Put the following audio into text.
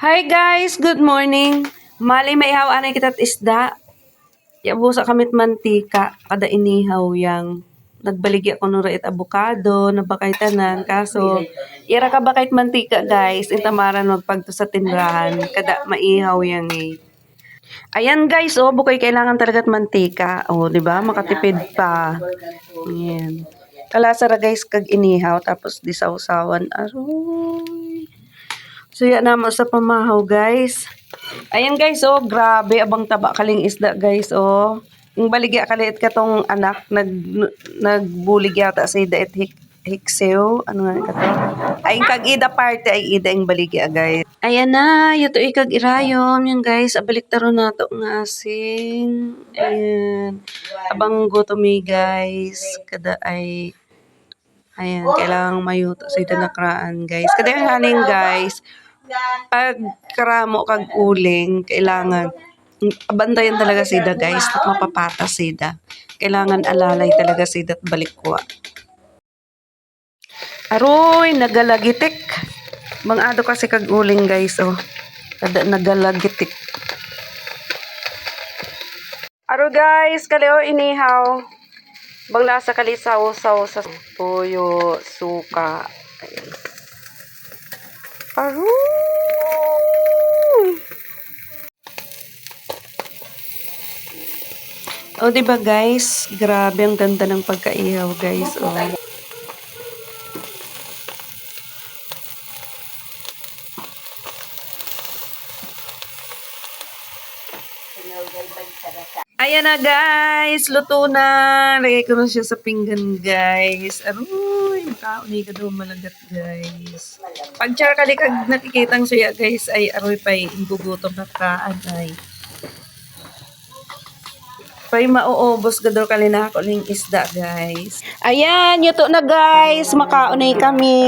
Hi guys, good morning. Mali may ihaw anay kitat isda. Yabo sa kamit mantika, kada inihaw yang nagbaligya ko nung rait abukado, nabakay tanan. Kaso, ira ka bakit mantika guys, intamaran magpagto sa tindahan, kada maihaw yang eh. Ayan guys, oh, bukoy kailangan talaga't mantika. Oh, 'di ba? Makatipid pa. Ayan. Kalasara guys kag inihaw tapos di sausawan. Aroy. So yan naman sa pamahaw guys. Ayan guys, oh, grabe abang taba kaling isda guys, oh. Yung baligya kalit katong anak nag nagbulig yata sa ida et hik, hikseo. Ano nga kato? Ay kag ida parte ay ida yung baligya guys. Ayan na, yuto ikag irayom yan guys. Abalik taro na to nga asin. Ayan. Abang gutomi guys. Kada ay Ayan, kailangang mayuto sa ida nakraan, guys. Kada yung haning, guys, pag karamo kag uling, kailangan bantayan talaga sida, guys. At mapapata sida. Kailangan alalay talaga sida at balikwa. Aroy, nagalagitik. Bangado kasi kag uling, guys, oh. Kada nagalagitik. Aro guys, kaleo inihaw. Bang lasa kali saw-saw sa toyo, suka. Ayan. Aroy! O, oh, diba guys? Grabe ang ganda ng pagkaihaw, guys. Oh. Ayan na guys, luto na. Lagay ko na siya sa pinggan guys. Aroy, makauni ka daw malagat guys. Pag char kalikag nakikitang suya guys, ay aroy pa'y gugutom na ay. Pa'y mauubos ka daw kalina ako ng isda guys. Ayan, yuto na guys, makaunay kami.